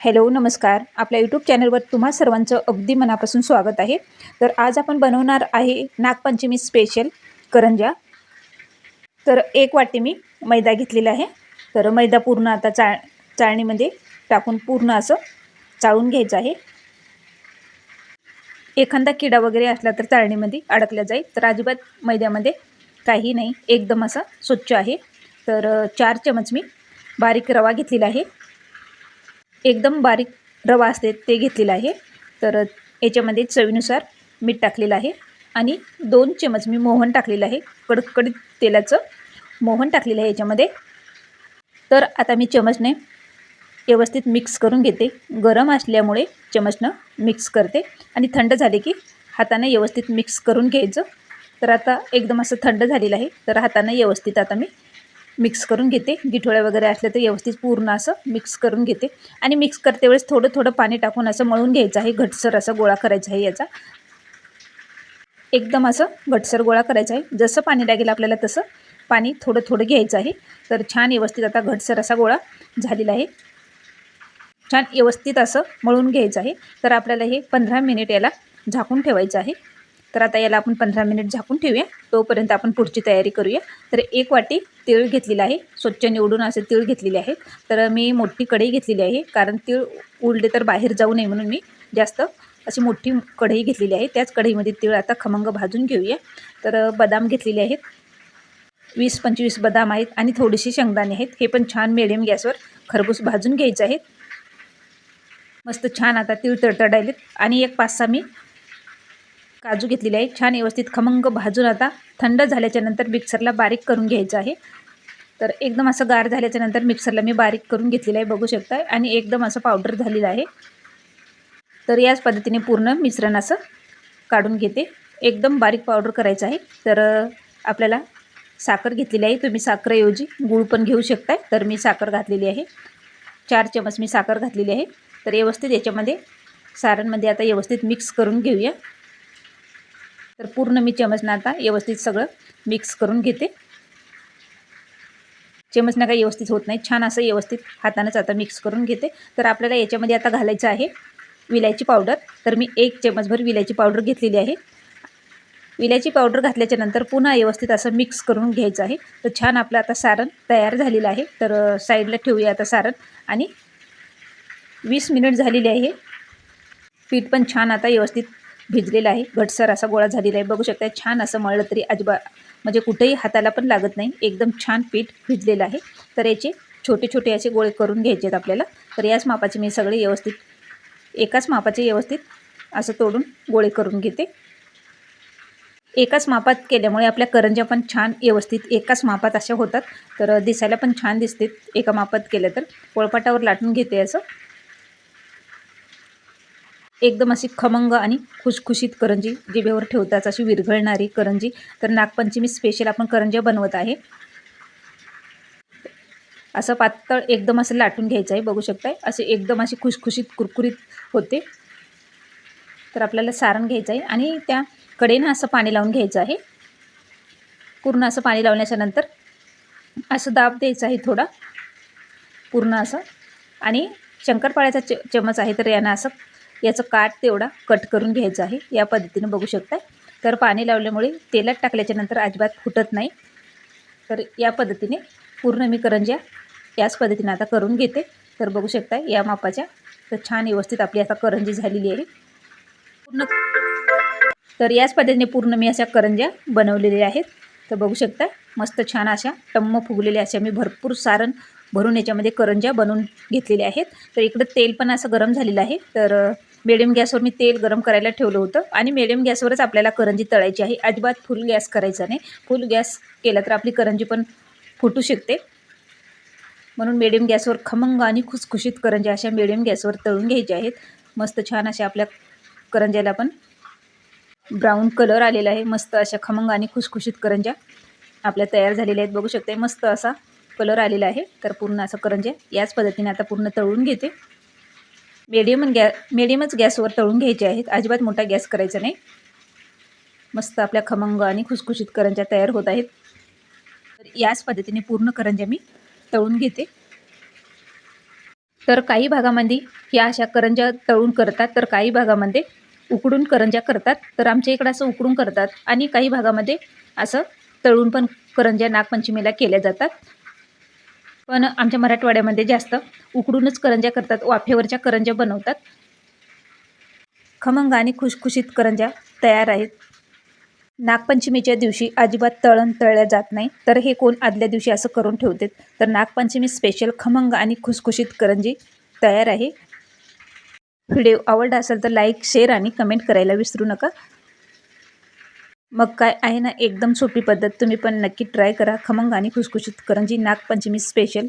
Hello नमस्कार. आपल्या YouTube चॅनलवर तुम्हा सर्वांचं अगदी मनापासून स्वागत आहे. तर आज आपण बनवणार आहे नागपंचमी स्पेशल करंजा. तर एक वाटी मी मैदा घेतलेला आहे. तर मैदा पूर्ण आता चा चाळणीमध्ये टाकून पूर्ण असं चाळून घ्यायचं आहे. एखादा किडा वगैरे असला तर चाळणीमध्ये अडकला जाईल. तर अजिबात मैद्यामध्ये काही नाही. एकदम असा स्वच्छ आहे. तर चार चमच मी बारीक रवा घेतलेला आहे. एकदम बारीक रवा असते ते घेतलेलं आहे. तर याच्यामध्ये चवीनुसार मीठ टाकलेलं आहे आणि दोन चमच मी मोहन टाकलेलं आहे. कडकडीत तेलाचं मोहन टाकलेलं आहे याच्यामध्ये. तर आता मी चमचने व्यवस्थित मिक्स करून घेते. गरम असल्यामुळे चमचनं मिक्स करते. आणि थंड झाले की हाताने व्यवस्थित मिक्स करून घ्यायचं. तर आता एकदम असं थंड झालेलं आहे. तर हाताने व्यवस्थित आता मी मिक्स करून घेते. गिठोळ्या वगैरे असल्या तर व्यवस्थित पूर्ण असं मिक्स करून घेते. आणि मिक्स करते वेळेस थोडं थोडं पाणी टाकून असं मळून घ्यायचं आहे. घटसर असा गोळा करायचा आहे याचा. एकदम असं घटसर गोळा करायचा आहे. जसं पाणी लागेल आपल्याला तसं पाणी थोडं थोडं घ्यायचं आहे. तर छान व्यवस्थित आता घटसर असा गोळा झालेला आहे. छान व्यवस्थित असं मळून घ्यायचं आहे. तर आपल्याला हे पंधरा मिनिट याला झाकून ठेवायचं आहे. तर आता याला आपण पंधरा मिनिट झाकून ठेवूया. तोपर्यंत आपण पुढची तयारी करूया. तर एक वाटी तीळ घेतलेला आहे. स्वच्छ निवडून असे तीळ घेतलेले आहे तर मी मोठी कढई घेतलेली आहे. कारण तीळ उलडे तर बाहेर जाऊ नये म्हणून मी जास्त अशी मोठी कढई घेतलेली आहे. त्याच कढईमध्ये तीळ आता खमंग भाजून घेऊया. तर बदाम घेतलेले आहेत. वीस पंचवीस बदाम आहेत आणि थोडीशी शेंगदाणे आहेत. हे पण छान मिडियम गॅसवर खरबूस भाजून घ्यायचे आहेत. मस्त छान आता तीळ तडतडायलेत. आणि एक पाच सहा मी काजू घेतलेले आहे. छान व्यवस्थित खमंग भाजून आता थंड झाल्याच्यानंतर मिक्सरला बारीक करून घ्यायचं आहे. तर एकदम असं गार झाल्याच्यानंतर मिक्सरला मी बारीक करून घेतलेलं आहे बघू शकताय. आणि एकदम असं पावडर झालेलं आहे. तर याच पद्धतीने पूर्ण मिश्रण असं काढून घेते. एकदम बारीक पावडर करायचं आहे. तर आपल्याला साखर घेतलेली आहे. तुम्ही साखरेऐवजी गूळ पण घेऊ शकताय. तर मी साखर घातलेली आहे. चार चमच मी साखर घातलेली आहे. तर व्यवस्थित याच्यामध्ये सारणमध्ये आता व्यवस्थित मिक्स करून घेऊया. तर पूर्ण मी चमचनं आता व्यवस्थित सगळं मिक्स करून घेते. चमचनं काही व्यवस्थित होत नाही. छान असं व्यवस्थित हातानंच आता मिक्स करून घेते. तर आपल्याला याच्यामध्ये आता घालायचं आहे विलायची पावडर तर मी एक चमचभर विलायची पावडर घेतलेली आहे. विलायची पावडर घातल्याच्या नंतर पुन्हा व्यवस्थित असं मिक्स करून घ्यायचं आहे. तर छान आपलं आता सारण तयार झालेलं आहे. तर साईडला ठेवूया आता सारण. आणि वीस मिनिट झालेली आहे. पीठ पण छान आता व्यवस्थित भिजलेला आहे. घटसर असा गोळा झालेला आहे. बघू शकता छान असं मळलं तरी अजिबा म्हणजे कुठेही हाताला पण लागत नाही. एकदम छान पीठ भिजलेलं आहे. तर याचे छोटे छोटे असे गोळे करून घ्यायचे आहेत आपल्याला. तर याच मापाचे मी सगळे व्यवस्थित एकाच मापाचे व्यवस्थित असं तोडून गोळे करून घेते. एकाच मापात केल्यामुळे आपल्या करंज्या पण छान व्यवस्थित एकाच मापात अशा होतात. तर दिसायला पण छान दिसते एका मापात केलं तर. पोळपाटावर लाटून घेते असं. एकदम अशी खमंग आणि खुशखुशीत करंजी जिभेवर ठेवताच अशी विरघळणारी करंजी. तर नागपंचमी स्पेशल आपण करंज्या बनवत आहे. असं पातळ एकदम असं लाटून घ्यायचं आहे बघू शकताय. असे एकदम अशी खुशखुशीत कुरकुरीत होते. तर आपल्याला सारण घ्यायचं आहे आणि त्या कडेनं असं पाणी लावून घ्यायचं आहे. पूर्ण असं पाणी लावण्याच्या नंतर असं दाब द्यायचं आहे थोडा. पूर्ण असं. आणि शंकरपाळ्याचा च चमच आहे तर यानं असं याचं काठ तेवढा कट करून घ्यायचं आहे. या पद्धतीने बघू शकताय. तर पाणी लावल्यामुळे तेलात टाकल्याच्या नंतर अजिबात फुटत नाही. तर या पद्धतीने पूर्ण मी करंज्या याच पद्धतीने आता करून घेते. तर बघू शकताय या मापाच्या तर छान व्यवस्थित आपली आता करंजी झालेली आहे. पूर्ण तर याच पद्धतीने पूर्ण मी अशा करंज्या बनवलेल्या आहेत. तर बघू शकता मस्त छान अशा टम्म फुगलेल्या अशा मी भरपूर सारण भरून याच्यामध्ये करंज्या बनवून घेतलेल्या आहेत. तर इकडं तेल पण असं गरम झालेलं आहे. तर मिडियम गॅसवर मी तेल गरम करायला ठेवलं होतं. आणि मिडियम गॅसवरच आपल्याला करंजी तळायची आहे. अजिबात फुल गॅस करायचा नाही. फुल गॅस केला तर आपली करंजी पण फुटू शकते. म्हणून मिडियम गॅसवर खमंग आणि खुसखुशीत करंज्या अशा मिडियम गॅसवर तळून घ्यायच्या आहेत. मस्त छान अशा आपल्या करंज्याला पण ब्राऊन कलर आलेला आहे. मस्त अशा खमंग आणि खुसखुशीत करंज्या आपल्या तयार झालेल्या आहेत. बघू शकते मस्त असा कलर आलेला आहे. तर पूर्ण असं करंज्या याच पद्धतीने आता पूर्ण तळून घेते. मिडियम गॅ मिडियमच गॅसवर तळून घ्यायचे आहेत. अजिबात मोठा गॅस करायचा नाही. मस्त आपल्या खमंग आणि खुसखुशीत करंज्या तयार होत आहेत. तर याच पद्धतीने पूर्ण करंज्या मी तळून घेते. तर काही भागामध्ये या अशा करंज्या तळून करतात तर काही भागामध्ये उकडून करंज्या करतात. तर आमच्या इकडं असं उकडून करतात आणि काही भागामध्ये असं तळून पण करंज्या नागपंचमीला केल्या जातात. पण आमच्या मराठवाड्यामध्ये जास्त उकडूनच करंज्या करतात वाफेवरच्या करंज्या बनवतात. खमंग आणि खुशखुशीत करंज्या तयार आहेत. नागपंचमीच्या दिवशी अजिबात तळण तळल्या जात नाही तर हे कोण आदल्या दिवशी असं करून ठेवतात तर नागपंचमी स्पेशल खमंग आणि खुसखुशीत करंजी तयार आहे. व्हिडिओ आवडला असेल तर लाईक शेअर आणि कमेंट करायला विसरू नका. मग काय आहे ना एकदम सोपी पद्धत. तुम्ही पण नक्की ट्राय करा. खमंग आणि खुसखुशीत करंजी नागपंचमी स्पेशल